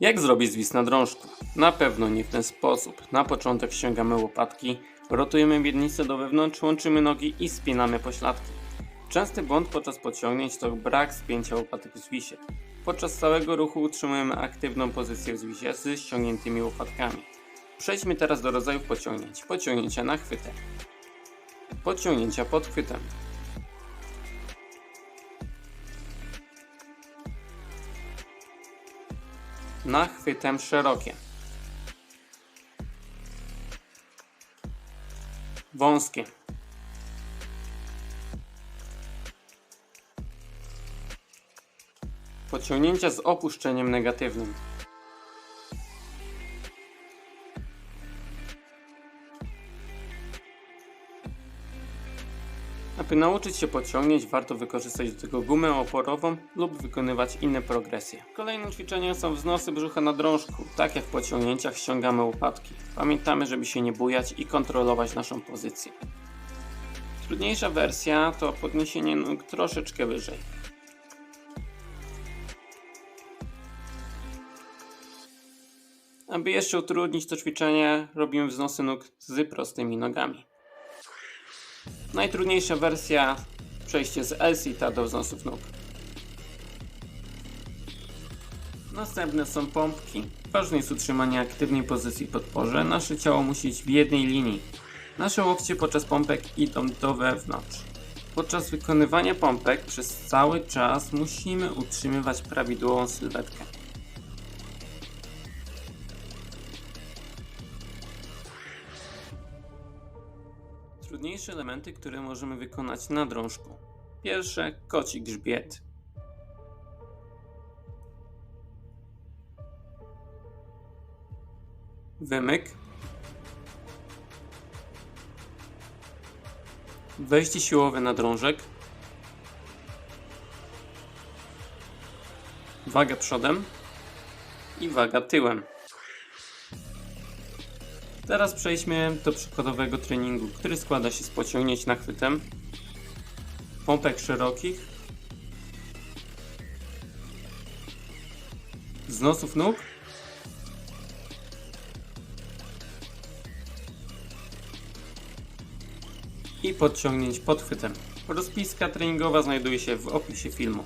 Jak zrobić zwis na drążku? Na pewno nie w ten sposób. Na początek ściągamy łopatki, rotujemy miednicę do wewnątrz, łączymy nogi i spinamy pośladki. Częsty błąd podczas podciągnięć to brak spięcia łopatek w zwisie. Podczas całego ruchu utrzymujemy aktywną pozycję w zwisie z ściągniętymi łopatkami. Przejdźmy teraz do rodzajów podciągnięć. Podciągnięcia na chwytę. Podciągnięcia pod chwytem. Nachwytem szerokie. Wąskie. Podciągnięcia z opuszczeniem negatywnym. Aby nauczyć się podciągnięć, warto wykorzystać do tego gumę oporową lub wykonywać inne progresje. Kolejnym ćwiczeniem są wznosy brzucha na drążku. Tak jak w podciągnięciach ściągamy łopatki. Pamiętamy, żeby się nie bujać i kontrolować naszą pozycję. Trudniejsza wersja to podniesienie nóg troszeczkę wyżej. Aby jeszcze utrudnić to ćwiczenie, robimy wznosy nóg z prostymi nogami. Najtrudniejsza wersja przejście z L-sita do wznosów nóg. Następne są pompki. Ważne jest utrzymanie aktywnej pozycji podporze. Nasze ciało musi iść w jednej linii. Nasze łokcie podczas pompek idą do wewnątrz. Podczas wykonywania pompek przez cały czas musimy utrzymywać prawidłową sylwetkę. Trudniejsze elementy, które możemy wykonać na drążku. Pierwsze koci grzbiet. Wymyk. Wejście siłowe na drążek. Waga przodem i waga tyłem. Teraz przejdźmy do przykładowego treningu, który składa się z pociągnięć nachwytem, pompek szerokich, wznosów nóg i podciągnięć pod chwytem. Rozpiska treningowa znajduje się w opisie filmu.